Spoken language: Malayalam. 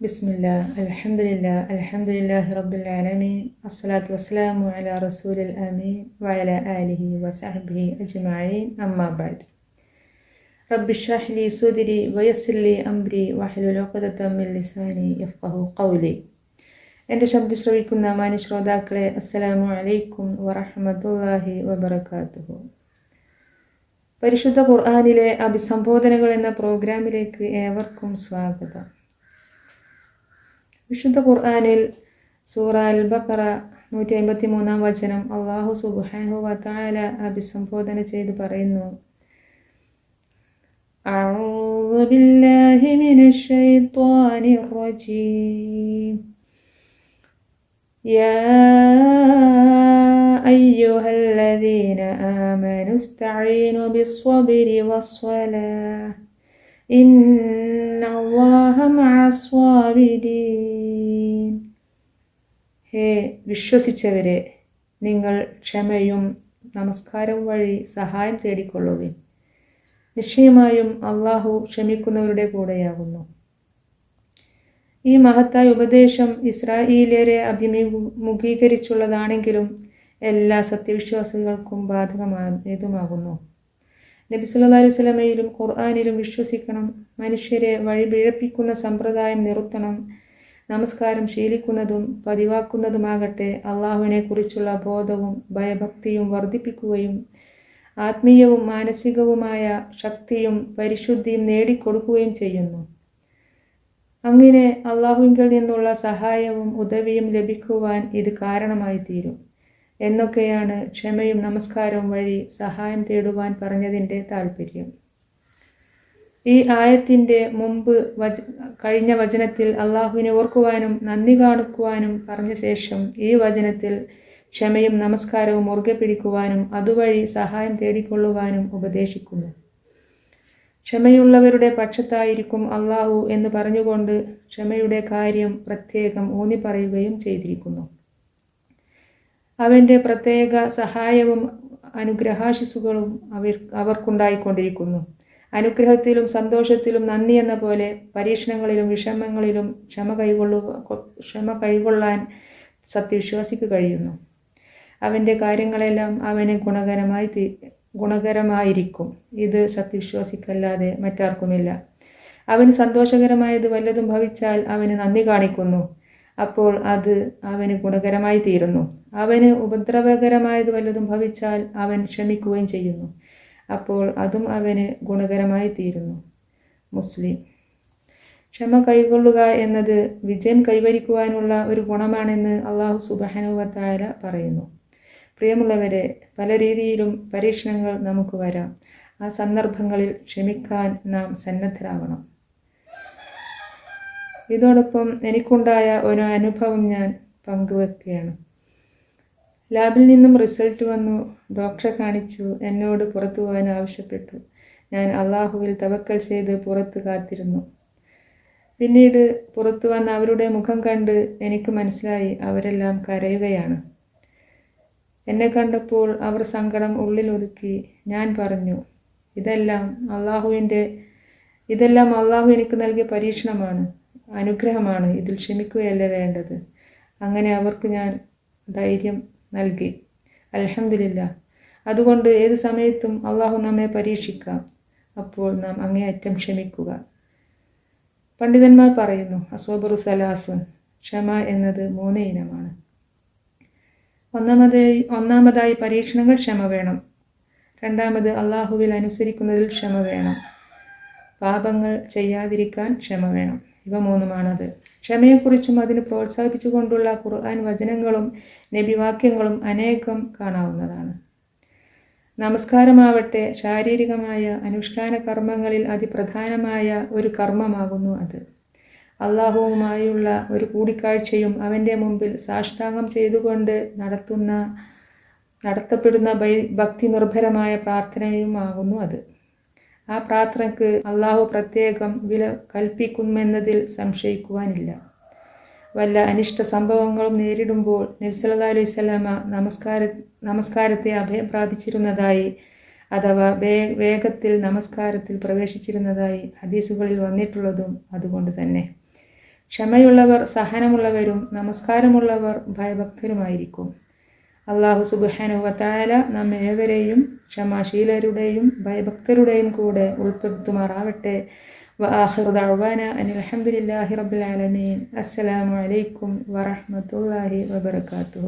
ബിസ്മില്ല അലഹമില്ല അലഹമുല്ലാഹി റബ്ബുൽ ആലമീൻ. അസ്സലാത്തു വസ്സലാമു അല റസൂലിൽ അമീൻ വയല ആലിഹി വസാഹിബി അജ്മായീൻ അമ്മാബാദ് റബ്ബിഷാഹ്ലി സുദിരി വയസ്സില്ലി അംരി വാഹലുലോകതമ്മിൽ ലിസാനി യഫ്ഹു കൗലി എന്റെ ശബ്ദം ശ്രവിക്കുന്ന മാന്യ ശ്രോതാക്കളെ അസ്സലാമു അലൈക്കും വറഹമത്തല്ലാഹി വബർക്കാത്തുഹു പരിശുദ്ധ ഖുർആാനിലെ അഭിസംബോധനകൾ എന്ന പ്രോഗ്രാമിലേക്ക് ഏവർക്കും സ്വാഗതം. വിശുദ്ധ ഖുർആാനിൽ സൂറ അൽ ബക്കറ നൂറ്റി അമ്പത്തി മൂന്നാം വചനം അള്ളാഹു സുബാനു വത്താല അഭിസംബോധന ചെയ്ത് പറയുന്നു أعوذ بالله من الشيطان الرجيم يا أيها الذين آمنوا استعينوا بالصبر والصلاة ഹേ വിശ്വസിച്ചവരെ നിങ്ങൾ ക്ഷമയും നമസ്കാരവും വഴി സഹായം തേടിക്കൊള്ളുവിൻ. നിശ്ചയമായും അള്ളാഹു ക്ഷമിക്കുന്നവരുടെ കൂടെയാകുന്നു. ഈ മഹത്തായ ഉപദേശം ഇസ്രായേലിയരെ അഭിമുഖീകരിച്ചുള്ളതാണെങ്കിലും എല്ലാ സത്യവിശ്വാസികൾക്കും ബാധകമായതുമാകുന്നു. നബി സല്ലാ അലൈഹി വസല്ലമയിലും ഖുർആനിലും വിശ്വസിക്കണം. മനുഷ്യരെ വഴിപിഴപ്പിക്കുന്ന സമ്പ്രദായം നിർത്തണം. നമസ്കാരം ശീലിക്കുന്നതും പതിവാക്കുന്നതുമാകട്ടെ അള്ളാഹുവിനെ കുറിച്ചുള്ള ബോധവും ഭയഭക്തിയും വർദ്ധിപ്പിക്കുകയും ആത്മീയവും മാനസികവുമായ ശക്തിയും പരിശുദ്ധിയും നേടിക്കൊടുക്കുകയും ചെയ്യുന്നു. അങ്ങനെ അള്ളാഹുവിങ്കിൽ നിന്നുള്ള സഹായവും ഉദവിയും ലഭിക്കുവാൻ ഇത് കാരണമായി തീരും എന്നൊക്കെയാണ് ക്ഷമയും നമസ്കാരവും വഴി സഹായം തേടുവാൻ പറഞ്ഞതിന്റെ താല്പര്യം ഈ ആയത്തിന്റെ മുമ്പ് വച കഴിഞ്ഞ വചനത്തിൽ അള്ളാഹുവിനെ ഓർക്കുവാനും നന്ദി കാണിക്കുവാനും പറഞ്ഞ ശേഷം ഈ വചനത്തിൽ ക്ഷമയും നമസ്കാരവും മുറുകെ പിടിക്കുവാനും അതുവഴി സഹായം തേടിക്കൊള്ളുവാനും ഉപദേശിക്കുന്നു. ക്ഷമയുള്ളവരുടെ പക്ഷത്തായിരിക്കും അള്ളാഹു എന്ന് പറഞ്ഞുകൊണ്ട് ക്ഷമയുടെ കാര്യം പ്രത്യേകം ഊന്നി പറയുകയും ചെയ്തിരിക്കുന്നു. അവന്റെ പ്രത്യേക സഹായവും അനുഗ്രഹാശിസുകളും അവർ അവർക്കുണ്ടായിക്കൊണ്ടിരിക്കുന്നു. അനുഗ്രഹത്തിലും സന്തോഷത്തിലും നന്ദി എന്ന പോലെ പരീക്ഷണങ്ങളിലും വിഷമങ്ങളിലും ക്ഷമ കൈകൊള്ളു ക്ഷമ കൈകൊള്ളാൻ സത്യവിശ്വാസിക്ക് കഴിയുന്നു. അവന്റെ കാര്യങ്ങളെല്ലാം അവന് ഗുണകരമായി ഗുണകരമായിരിക്കും. ഇത് സത്യവിശ്വാസിക്കല്ലാതെ മറ്റാർക്കുമില്ല. അവന് സന്തോഷകരമായത് വല്ലതും ഭവിച്ചാൽ അവന് നന്ദി കാണിക്കുന്നു. അപ്പോൾ അത് അവന് ഗുണകരമായി തീരുന്നു. അവന് ഉപദ്രവകരമായത് വല്ലതും ഭവിച്ചാൽ അവൻ ക്ഷമിക്കുകയും ചെയ്യുന്നു. അപ്പോൾ അതും അവന് ഗുണകരമായി തീരുന്നു. മുസ്ലിം. ക്ഷമ കൈകൊള്ളുക എന്നത് വിജയം കൈവരിക്കുവാനുള്ള ഒരു ഗുണമാണെന്ന് അള്ളാഹു സുബാനുവത്തായ പറയുന്നു. പ്രിയമുള്ളവരെ പല രീതിയിലും പരീക്ഷണങ്ങൾ നമുക്ക് വരാം. ആ സന്ദർഭങ്ങളിൽ ക്ഷമിക്കാൻ നാം സന്നദ്ധരാവണം. ഇതോടൊപ്പം എനിക്കുണ്ടായ ഒരു അനുഭവം ഞാൻ പങ്കുവെക്കുകയാണ്. ലാബിൽ നിന്നും റിസൾട്ട് വന്നു. ഡോക്ടറെ കാണിച്ചു. എന്നോട് പുറത്തു പോകാൻ ആവശ്യപ്പെട്ടു. ഞാൻ അള്ളാഹുവിൽ തവക്കൽ ചെയ്ത് പുറത്ത് കാത്തിരുന്നു. പിന്നീട് പുറത്തു വന്ന അവരുടെ മുഖം കണ്ട് എനിക്ക് മനസ്സിലായി അവരെല്ലാം കരയുകയാണ്. എന്നെ കണ്ടപ്പോൾ അവർ സങ്കടം ഉള്ളിൽ ഒതുക്കി. ഞാൻ പറഞ്ഞു ഇതെല്ലാം അള്ളാഹുവിന്റെ ഇതെല്ലാം അള്ളാഹു എനിക്ക് നൽകിയ പരീക്ഷണമാണ്. അനുഗ്രഹമാണ്. ഇതിൽ ക്ഷമിക്കുകയല്ല വേണ്ടത്. അങ്ങനെ അവർക്ക് ഞാൻ ധൈര്യം നൽകി. അലഹമില്ല അതുകൊണ്ട് ഏത് സമയത്തും അള്ളാഹു നമ്മെ പരീക്ഷിക്കാം. അപ്പോൾ നാം അങ്ങേയറ്റം ക്ഷമിക്കുക. പണ്ഡിതന്മാർ പറയുന്നു അസോബറു സലാസ് ക്ഷമ എന്നത് മൂന്ന് ഇനമാണ്. ഒന്നാമതായി ഒന്നാമതായി പരീക്ഷണങ്ങൾ ക്ഷമ വേണം. രണ്ടാമത് അള്ളാഹുവിൽ അനുസരിക്കുന്നതിൽ ക്ഷമ വേണം. പാപങ്ങൾ ചെയ്യാതിരിക്കാൻ ക്ഷമ വേണം. ഇവ മൂന്നുമാണത്. ക്ഷമയെക്കുറിച്ചും അതിന് പ്രോത്സാഹിപ്പിച്ചുകൊണ്ടുള്ള ഖുർആൻ വചനങ്ങളും നബിവാക്യങ്ങളും അനേകം കാണാവുന്നതാണ്. നമസ്കാരമാവട്ടെ ശാരീരികമായ അനുഷ്ഠാന കർമ്മങ്ങളിൽ അതിപ്രധാനമായ ഒരു കർമ്മമാകുന്നു അത്. അള്ളാഹുവുമായുള്ള ഒരു കൂടിക്കാഴ്ചയും അവന്റെ മുമ്പിൽ സാഷ്ടാംഗം ചെയ്തുകൊണ്ട് നടത്തുന്ന നടത്തപ്പെടുന്ന ഭക്തി നിർഭരമായ പ്രാർത്ഥനയുമാകുന്നു അത്. ആ പ്രാർത്ഥനയ്ക്ക് അള്ളാഹു പ്രത്യേകം വില കൽപ്പിക്കുമെന്നതിൽ സംശയിക്കുവാനില്ല. വല്ല അനിഷ്ട സംഭവങ്ങളും നേരിടുമ്പോൾ നബ്സല്ലാ അലൈഹി സ്വലാമ നമസ്കാര നമസ്കാരത്തെ അഭയം പ്രാപിച്ചിരുന്നതായി അഥവാ വേഗത്തിൽ നമസ്കാരത്തിൽ പ്രവേശിച്ചിരുന്നതായി ഹദീസുകളിൽ വന്നിട്ടുള്ളതും അതുകൊണ്ട് തന്നെ. ക്ഷമയുള്ളവർ സഹനമുള്ളവരും നമസ്കാരമുള്ളവർ ഭയഭക്തരുമായിരിക്കും. അള്ളാഹു സുബാനുവത്തായാല നാം ഏവരെയും ക്ഷമാശീലരുടെയും ഭയഭക്തരുടെയും കൂടെ ഉൾപ്പെടുത്തുമാറാവട്ടെ. വാഹിറുദാവാന അനിൽഹമുല്ലാഹി റബുലാലമീൻ അസ്സലാമലൈക്കും വറഹമത്തല്ലാഹി വബർക്കാത്തു